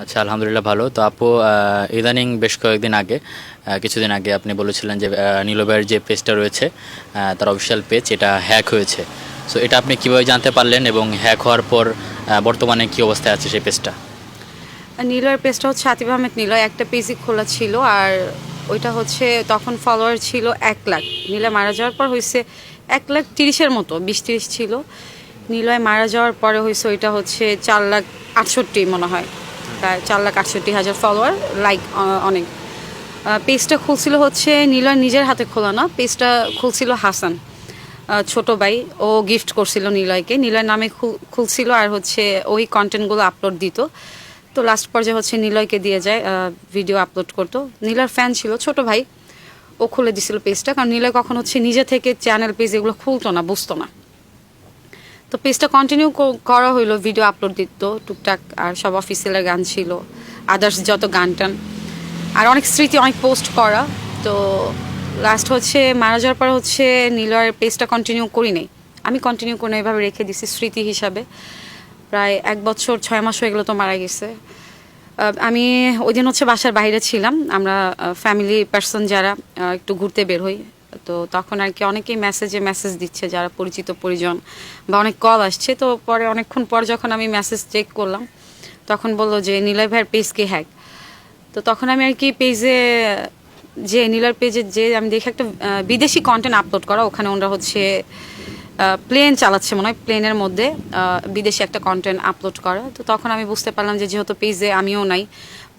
আচ্ছা আলহামদুলিল্লাহ ভালো। তো আপু ইদানিং বেশ কয়েকদিন আগে কিছুদিন আগে আপনি বলেছিলেন যে নীলবের যে পেজটা রয়েছে তার অফিসিয়াল পেজ এটা হ্যাক হয়েছে। সো এটা আপনি কীভাবে জানতে পারলেন এবং হ্যাক হওয়ার পর বর্তমানে কি অবস্থায় আছে সেই পেজটা নীলয়ের পেজটা হচ্ছে আতিফ আহমেদ নিলয়। একটা পেজই খোলা ছিল আর ওইটা হচ্ছে তখন ফলোয়ার ছিল এক লাখ। নীলয় মারা যাওয়ার পর হয়েছে এক লাখ তিরিশের মতো, বিশ তিরিশ ছিল। নীলয় মারা যাওয়ার পরে হয়েছে ওইটা হচ্ছে চার লাখ আটষট্টি মনে হয়। প্রায় চার লাখ আটষট্টি হাজার ফলোয়ার লাইক অনেক। পেজটা খুলছিল হচ্ছে নীলয় নিজের হাতে খোলা না পেজটা খুলছিল হাসান ছোট ভাই। ও গিফট করছিল নিলয়কে। নিলয় নামে খুলছিল আর হচ্ছে ওই কন্টেন্টগুলো আপলোড দিত। তো লাস্ট পর্যায়ে হচ্ছে নিলয়কে দিয়ে যায় ভিডিও আপলোড করতো। নীলার ফ্যান ছিল, ছোট ভাই। ও খুলে দিছিল পেজটা কারণ নিলয় কখন হচ্ছে নিজে থেকে চ্যানেল পেজ এগুলো খুলতো না, বুঝতো না। তো পেজটা কন্টিনিউ করা হইল ভিডিও আপলোড দিত, টুকটাক, আর সব অফিসিয়ালের গান ছিল আদার্স যত গান টান। আর অনেক স্মৃতি, অনেক পোস্ট করা। তো লাস্ট হচ্ছে, মারা যাওয়ার পর হচ্ছে নীলয়ের পেজটা কন্টিনিউ করি নাই। আমি কন্টিনিউ করে এভাবে রেখে দিছি স্মৃতি হিসাবে। প্রায় এক বছর, ছয় মাস হয়ে গেলো তো মারা গেছে। আমি ওই দিন হচ্ছে বাসার বাইরে ছিলাম। আমরা ফ্যামিলি পার্সন যারা একটু ঘুরতে বের হই। তো তখন আর কি অনেকেই মেসেজে মেসেজ দিচ্ছে, যারা পরিচিত পরিজন বা অনেক কল আসছে। তো পরে অনেকক্ষণ পর যখন আমি মেসেজ চেক করলাম, তখন বলল যে, নিলয় ভাইয়ের পেজ কি হ্যাক তো তখন আমি আর কি পেজে যে নীলার পেজে যে, আমি দেখি একটা বিদেশি কন্টেন্ট আপলোড করা, ওখানে ওনারা হচ্ছে প্লেন চালাচ্ছে মনে হয় প্লেনের মধ্যে বিদেশি একটা কন্টেন্ট আপলোড করা। তো তখন আমি বুঝতে পারলাম যে, যেহেতু পেজে আমিও নাই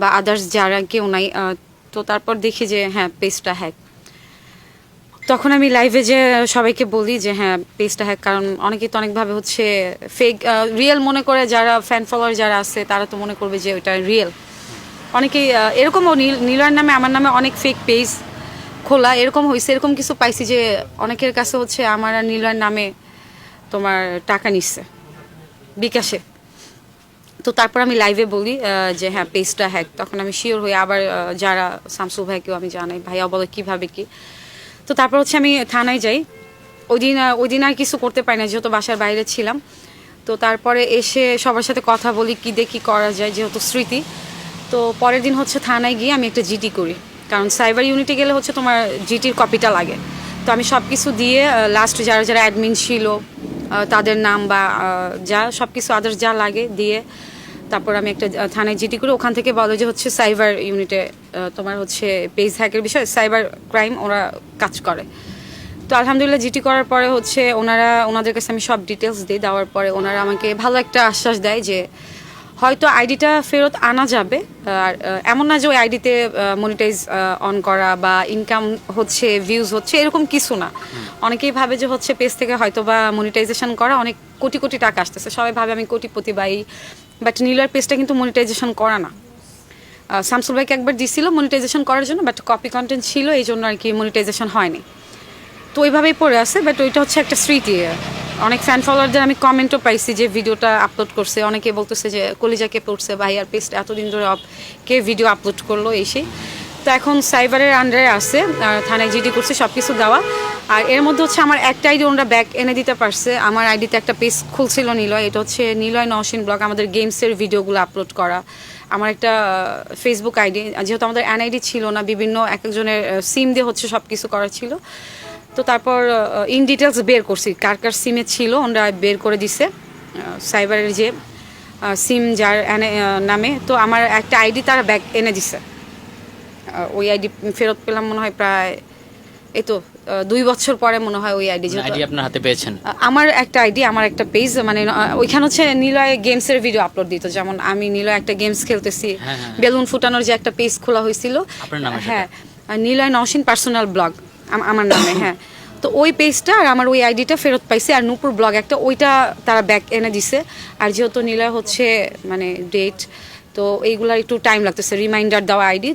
বা আদার্স যারা কেউ নাই তো তারপর দেখি যে হ্যাঁ পেজটা হ্যাক তখন আমি লাইভে যে সবাইকে বলি যে হ্যাঁ পেজটা হ্যাক কারণ অনেকেই তো অনেকভাবে হচ্ছে ফেক রিয়েল মনে করে, যারা ফ্যান ফলোয়ার যারা আছে, তারা তো মনে করবে যে ওটা রিয়েল অনেকেই এরকমও নীল, নীলয়ের নামে, আমার নামে অনেক ফেক পেজ খোলা, এরকম হয়েছে এরকম কিছু পাইছি যে অনেকের কাছে হচ্ছে আমার আর নামে তোমার টাকা নিচ্ছে, বিকাশে। তো তারপর আমি লাইভে বলি যে হ্যাঁ পেজটা হ্যাক তখন আমি শিওর হই, আবার যারা শামসু ভাইকেও আমি জানাই, ভাইয়া বলে কীভাবে কি। তো তারপর হচ্ছে আমি থানায় যাই। ওই দিন ওই দিন আর কিছু করতে পারি না, যেহেতু বাসার বাইরে ছিলাম। তো তারপরে এসে সবার সাথে কথা বলি, কি দেখি করা যায়, যেহেতু স্মৃতি। তো পরের দিন হচ্ছে থানায় গিয়ে আমি একটা জিটি করি। কারণ সাইবার ইউনিটে গেলে হচ্ছে তোমার জিটির কপিটা লাগে। তো আমি সব কিছু দিয়ে লাস্ট যারা যারা অ্যাডমিন ছিল তাদের নাম বা যা সব কিছু আদার্স যা লাগে দিয়ে তারপর আমি একটা থানায় জিটি করি ওখান থেকে বলো যে হচ্ছে সাইবার ইউনিটে তোমার হচ্ছে পেজ হ্যাকের বিষয় সাইবার ক্রাইম ওরা কাজ করে। তো আলহামদুলিল্লাহ জিটি করার পরে হচ্ছে ওনারা ওনাদের কাছে আমি সব ডিটেলস দিই দেওয়ার পরে ওনারা আমাকে ভালো একটা আশ্বাস দেয় যে হয়তো আইডিটা ফেরত আনা যাবে আর এমন না যে ওই আইডিতে মনিটাইজ অন করা বা ইনকাম হচ্ছে ভিউজ হচ্ছে এরকম কিছু না। অনেকেই ভাবে যে হচ্ছে পেজ থেকে হয়তো বা মনিটাইজেশন করা অনেক কোটি কোটি টাকা আসতেছে। সবাই ভাবে আমি কোটিপতি বাই বাট নীলার পেজটা কিন্তু মনিটাইজেশন করা না। শামসুল ভাইকে একবার দিছিল মনিটাইজেশন করার জন্য বাট কপি কন্টেন্ট ছিল, এই জন্য আর কি মনিটাইজেশন হয়নি। তো ওইভাবেই পড়ে আছে বাট ওইটা হচ্ছে একটা স্মৃতি অনেক ফ্যান ফলোয়ারদের আমি কমেন্টও পাইছি যে ভিডিওটা আপলোড করছে। অনেকে বলতেছে যে কলিজাকে পড়ছে, ভাই আর পেস্ট এতদিন ধরে অফ কে ভিডিও আপলোড করল? এই সেই। তো এখন সাইবারের আন্ডারে আছে থানায় জিডি করছে সব কিছু দেওয়া। আর এর মধ্যে হচ্ছে আমার একটা আইডি ওনারা ব্যাক এনে দিতে পারছে। আমার আইডিতে একটা পেজ খুলছিল নিলয়। এটা হচ্ছে নিলয় নওশিন ব্লগ, আমাদের গেমসের ভিডিওগুলো আপলোড করা। আমার একটা ফেসবুক আইডি যেহেতু আমাদের এনআইডি ছিল না, বিভিন্ন এক একজনের সিম দিয়ে হচ্ছে সব কিছু করা ছিল। তো তারপর ইন ডিটেলস বের করছি, কার কার সিমে ছিল ওনারা বের করে দিছে সাইবারের যে সিম যার নামে। তো আমার একটা আইডি তারা ব্যাক এনে দিছে। ওই আইডি ফেরত পেলাম মনে হয় প্রায় এই তো দুই বছর পরে মনে হয় ওই আইডি আইডি আপনার হাতে পেয়েছেন। আমার একটা আইডি আমার একটা পেজ মানে ওইখানে হচ্ছে নিলয় গেমসের ভিডিও আপলোড দিত। যেমন আমি নিলয় একটা গেমস খেলতেছি হ্যাঁ, হ্যাঁ। বেলুন ফুটানোর যে একটা পেজ খোলা হয়েছিল? হ্যাঁ নিলয় নওশিন পার্সোনাল ব্লগ আমার নামে হ্যাঁ। তো ওই পেজটা আর আমার ওই আইডিটা ফেরত পাইছে আর নূপুর ব্লগ একটা ওইটা তারা ব্যাক এনে দিছে। আর যেহেতু নিলয় হচ্ছে মানে ডেট তো এইগুলার একটু টাইম লাগতেছে রিমাইন্ডার দেওয়া আইডি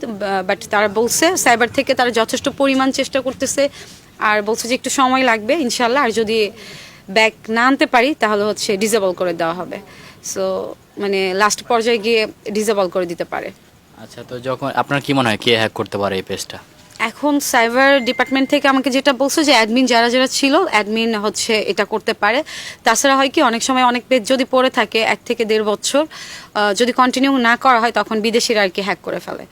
বাট তারা বলছে সাইবার থেকে তারা যথেষ্ট পরিমাণ চেষ্টা করতেছে আর বলছে যে একটু সময় লাগবে ইনশাল্লাহ আর যদি ব্যাক না আনতে পারি তাহলে হচ্ছে ডিজেবল করে দেওয়া হবে। সো মানে লাস্ট পর্যায়ে গিয়ে ডিজেবল করে দিতে পারে। আচ্ছা তো যখন, আপনার কি মনে হয় কে হ্যাক করতে পারে এই পেজটা এখন সাইবার ডিপার্টমেন্ট থেকে আমাকে যেটা বলছে যে অ্যাডমিন যারা যারা ছিল অ্যাডমিন হচ্ছে এটা করতে পারে। তাছাড়া হয় কি অনেক সময় অনেক পেজ যদি পড়ে থাকে এক থেকে দেড় বছর যদি কন্টিনিউ না করা হয় তখন বিদেশিরা আর কি হ্যাক করে ফেলে।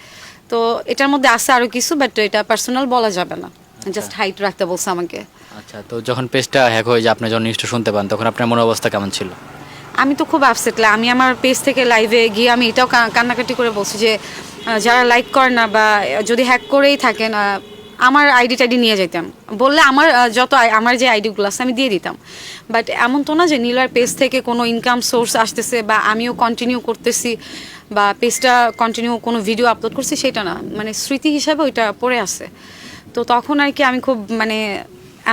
তো এটার মধ্যে আছে আরও কিছু বাট এটা পার্সোনাল বলা যাবে না। জাস্ট হাইট রাখতে বলছে আমাকে। আচ্ছা তো যখন পেজটা হ্যাক হয়ে যায় আপনি যখন নিউজটা শুনতে পান তখন আপনার মন অবস্থা কেমন ছিল? আমি তো খুব আপসেট আমি আমার পেজ থেকে লাইভে গিয়ে আমি এটাও কান্নাকাটি করে বলছি যে যারা লাইক করে না বা যদি হ্যাক করেই থাকেন আমার আইডি টাইডি নিয়ে যেতাম বললে আমার যত আমার যে আইডিগুলো আছে, আমি দিয়ে দিতাম। বাট এমন তো না যে নীলার পেজ থেকে কোনো ইনকাম সোর্স আসতেছে বা আমিও কন্টিনিউ করতেছি বা পেজটা কন্টিনিউ কোনো ভিডিও আপলোড করছি, সেটা না। মানে স্মৃতি হিসাবে ওইটা পড়ে আছে। তো তখন আর কি আমি খুব মানে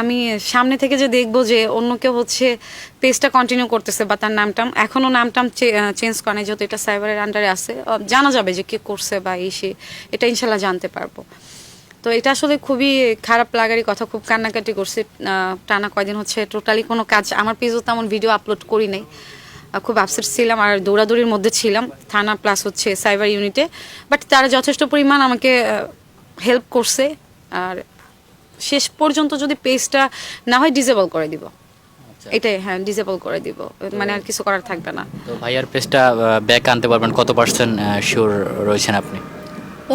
আমি সামনে থেকে যে দেখব যে অন্য কেউ হচ্ছে পেজটা কন্টিনিউ করতেছে বা তার নামটাম, এখনও নামটাম চেঞ্জ করে নাই, যেহেতু এটা সাইবারের আন্ডারে আছে। জানা যাবে যে কে করছে বা এই সে, এটা ইনশাল্লাহ জানতে পারব। তো এটা আসলে খুবই খারাপ লাগারই কথা, খুব কান্নাকাটি করছি। টানা কয়দিন হচ্ছে টোটালি কোনো কাজ, আমার পেজও তেমন ভিডিও আপলোড করি নাই। খুব আপসেট ছিলাম আর দৌড়াদৌড়ির মধ্যে ছিলাম, থানা প্লাস হচ্ছে সাইবার ইউনিটে বাট তারা যথেষ্ট পরিমাণ আমাকে হেল্প করছে। আর শেষ পর্যন্ত যদি পেজটা না হয় ডিজেবল করে দিব। আচ্ছা। এটাই হ্যাঁ ডিজেবল করে দিব। মানে আর কিছু করার থাকবে না। তো ভাইয়ার পেজটা ব্যাক আনতে পারবেন কত পার্সেন্ট শিওর রয়েছেন আপনি?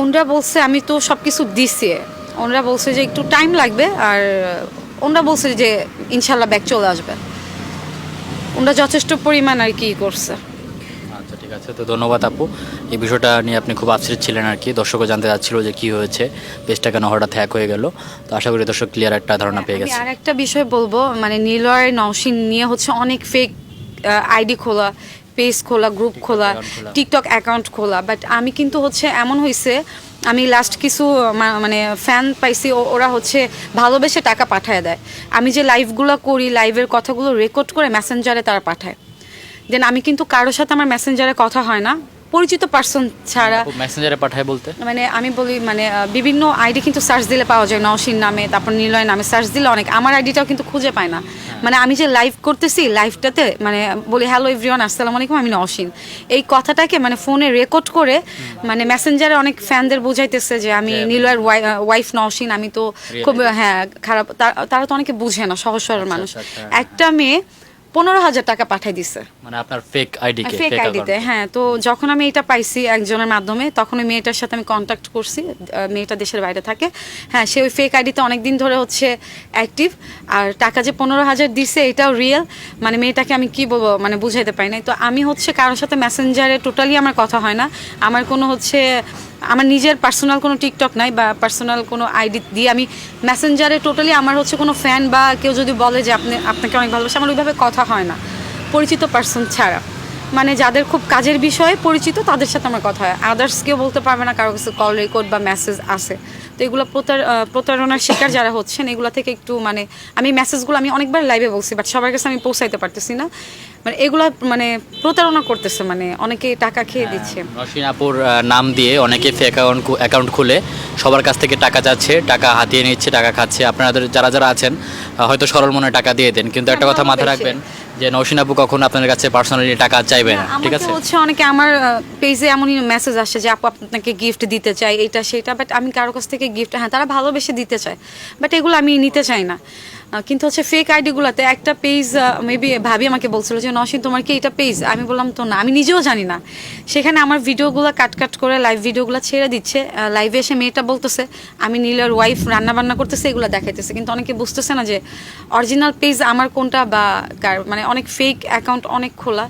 ওনরা বলছে আমি তো সব কিছু দিছি। ওনরা বলছে যে একটু টাইম লাগবে আর ওনরা বলছে যে ইনশাল্লাহ ব্যাগ চলে আসবে। ওনরা যথেষ্ট পরিমাণ আর কি করছে। আছে। তো ধন্যবাদ আপু। এই বিষয়টা নিয়ে আপনি খুব আপসেট ছিলেন আর কি। দর্শকও জানতে চাচ্ছিল যে কি হয়েছে। পেজটা কেন হঠাৎ হ্যাক হয়ে গেল। তো আশা করি দর্শক ক্লিয়ার একটা ধারণা পেয়ে গেছে। আর একটা বিষয় বলব মানে নীলয় নওশিন নিয়ে হচ্ছে অনেক ফেক আইডি খোলা পেজ খোলা গ্রুপ খোলা টিকটক অ্যাকাউন্ট খোলা। বাট আমি কিন্তু হচ্ছে এমন হয়েছে আমি লাস্ট কিছু মানে ফ্যান পাইছি ওরা হচ্ছে ভালোবেসে টাকা পাঠায় দেয়। আমি যে লাইভগুলো করি লাইভের কথাগুলো রেকর্ড করে মেসেঞ্জারে তারা পাঠায়। দেন আমি কিন্তু কারোর সাথে আমার মেসেঞ্জারে কথা হয় না। পরিচিত পার্সন ছাড়া মেসেঞ্জারে পাঠায় বলতে? মানে আমি বলি মানে বিভিন্ন আইডি কিন্তু সার্চ দিলে পাওয়া যায় নওশিন নামে তারপর নিলয় নামে সার্চ দিলে অনেক। আমার আইডিটাও কিন্তু খুঁজে পায় না। মানে আমি যে লাইভ করতেছি লাইভটাতে মানে বলি হ্যালো এভরিওয়ান আসসালামু আলাইকুম আমি নওশিন। এই কথাটাকে মানে ফোনে রেকর্ড করে মানে মেসেঞ্জারে অনেক ফ্যানদের বোঝাইতেছে যে আমি নিলয়ের ওয়াইফ নওশিন আমি তো খুব হ্যাঁ খারাপ। তারা তো অনেকে বুঝে না সহজ সরল আচ্ছা, মানুষ। আচ্ছা, আচ্ছা। একটা মেয়ে পনেরো হাজার টাকা পাঠাই দিছে। মানে আপনার ফেক আইডি ফেক আইডিতে হ্যাঁ তো যখন আমি এটা পাইছি একজনের মাধ্যমে তখন ওই মেয়েটার সাথে আমি কন্ট্যাক্ট করছি মেয়েটা দেশের বাইরে থাকে। হ্যাঁ সে ওই ফেক আইডিতে অনেক দিন ধরে হচ্ছে অ্যাক্টিভ আর টাকা যে পনেরো হাজার দিছে এটাও রিয়েল মানে মেয়েটাকে আমি কি বলব মানে বুঝাইতে পারি নাই। তো আমি হচ্ছে কারোর সাথে মেসেঞ্জারে টোটালি আমার কথা হয় না। আমার কোনো হচ্ছে আমার নিজের পার্সোনাল কোনো টিকটক নাই বা পার্সোনাল কোনো আইডি দিয়ে আমি মেসেঞ্জারে টোটালি আমার হচ্ছে কোনো ফ্যান বা কেউ যদি বলে যে আপনি আপনাকে অনেক ভালোবাসে আমার ওইভাবে কথা হয় না। পরিচিত পার্সন ছাড়া। মানে যাদের খুব কাজের বিষয়ে পরিচিত, তাদের সাথে আমার কথা হয়। আদার্স কেউ বলতে পারবে না, কারও কাছে কল রেকর্ড বা মেসেজ আছে। তো এগুলো প্রতার প্রতারণার শিকার যারা হচ্ছেন, এগুলো থেকে একটু মানে আমি মেসেজগুলো আমি অনেকবার লাইভে বলছি বাট সবার কাছে আমি পৌঁছাইতে পারতেছি না। মানে এগুলো মানে প্রতারণা করতেছে মানে অনেকে টাকা খেয়ে দিচ্ছে। নসিন নাম দিয়ে অনেকে ফেক অ্যাকাউন্ট অ্যাকাউন্ট খুলে সবার কাছ থেকে টাকা চাচ্ছে টাকা হাতিয়ে নিচ্ছে টাকা খাচ্ছে। আপনাদের যারা যারা আছেন হয়তো সরল মনে টাকা দিয়ে দেন কিন্তু একটা কথা মাথায় রাখবেন যে নৌসিন আপু কখনো আপনার কাছে পার্সোনালি টাকা চাইবে না ঠিক আছে? হচ্ছে অনেকে আমার পেজে এমনই মেসেজ আসে যে আপু আপনাকে গিফট দিতে চাই এটা সেটা বাট আমি কারও কাছ থেকে গিফট হ্যাঁ তারা ভালোবেসে দিতে চায় বাট এগুলো আমি নিতে চাই না। কিন্তু হচ্ছে ফেক আইডিগুলোতে একটা পেজ মেবি ভাবি আমাকে বলছিল যে, নসিন, তোমার কি এটা পেজ আমি বললাম, তো না, আমি নিজেও জানি না। সেখানে আমার ভিডিওগুলো কাট কাট করে লাইভ ভিডিওগুলো ছেড়ে দিচ্ছে। লাইভে এসে মেয়েটা বলতেছে, আমি নীলের ওয়াইফ রান্না বান্না করতেছে, এগুলো দেখাইতেছে। কিন্তু অনেকে বুঝতেছে না যে অরিজিনাল পেজ আমার কোনটা বা মানে অনেক ফেক অ্যাকাউন্ট অনেক খোলা।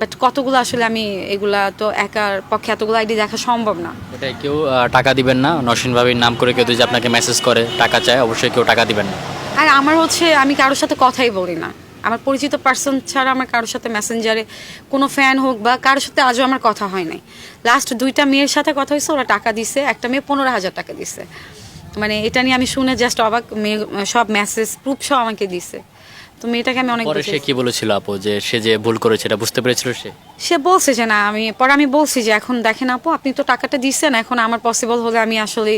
বাট কতগুলো আসলে আমি এগুলা তো একার পক্ষে এতগুলো আইডি দেখা সম্ভব না। এটাই কেউ টাকা দিবেন না। নসিন ভাবির নাম করে কেউ যদি আপনাকে মেসেজ করে টাকা চায় অবশ্যই কেউ টাকা দিবেন না। আর আমার হচ্ছে আমি কারোর সাথে কথাই বলি না। আমার পরিচিত পার্সন ছাড়া আমার কারোর সাথে মেসেঞ্জারে কোনো ফ্যান হোক বা কারোর সাথে আজও আমার কথা হয় নাই। লাস্ট দুইটা মেয়ের সাথে কথা হয়েছে ওরা টাকা দিছে একটা মেয়ে পনেরো হাজার টাকা দিছে। মানে এটা নিয়ে আমি শুনে জাস্ট অবাক মেয়ে সব মেসেজ প্রুফ সব আমাকে দিছে। তো মেয়েটাকে আমি অনেক পরে সে কি বলেছিল আপু? যে সে যে ভুল করেছে এটা বুঝতে পেরেছিল সে? সে বলছে যে না আমি পরে আমি বলছি যে এখন দেখেন আপু আপনি তো টাকাটা দিচ্ছেন এখন আমার পসিবল হলে আমি আসলে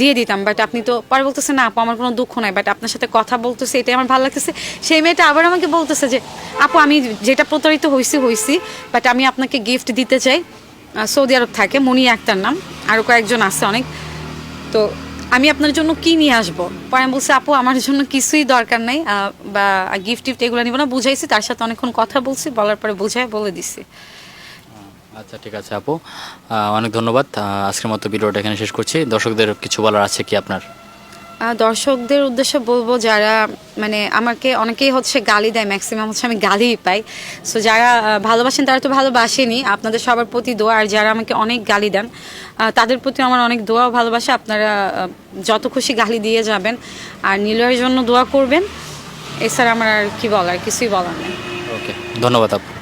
দিয়ে দিতাম। বাট আপনি তো পরে বলতেছে না আপু আমার কোনো দুঃখ নাই। বাট আপনার সাথে কথা বলতেছে এটাই আমার ভালো লাগতেছে। সেই মেয়েটা আবার আমাকে বলতেছে যে আপু আমি যেটা প্রতারিত হয়েছি হয়েছি বাট আমি আপনাকে গিফট দিতে চাই। সৌদি আরব থাকে মনি আক্তার নাম। আরও কয়েকজন আছে অনেক। তো আমি আপনার জন্য কি নিয়ে আসব? পরে আমি বলছি, আপু, আমার জন্য কিছুই দরকার নাই। বা গিফট টিফট এগুলো নিব না। বুঝাইছি, তার সাথে অনেকক্ষণ কথা বলছি, বলার পরে বুঝাই বলে দিছি। আচ্ছা ঠিক আছে আপু। অনেক ধন্যবাদ। আজকের মতো ভিডিওটা এখানে শেষ করছি। দর্শকদের কিছু বলার আছে কি আপনার? দর্শকদের উদ্দেশ্যে বলব যারা মানে আমাকে অনেকেই হচ্ছে গালি দেয় ম্যাক্সিমাম হচ্ছে আমি গালিই পাই। সো যারা ভালোবাসেন তারা তো ভালোবাসেনি, আপনাদের সবার প্রতি দোয়া। আর যারা আমাকে অনেক গালি দেন তাদের প্রতি আমার অনেক দোয়া ও ভালোবাসা। আপনারা যত খুশি গালি দিয়ে যাবেন। আর নীলয়ের জন্য দোয়া করবেন। এছাড়া আমার আর কি বলার, কিছুই বলার নেই। ওকে ধন্যবাদ আপু।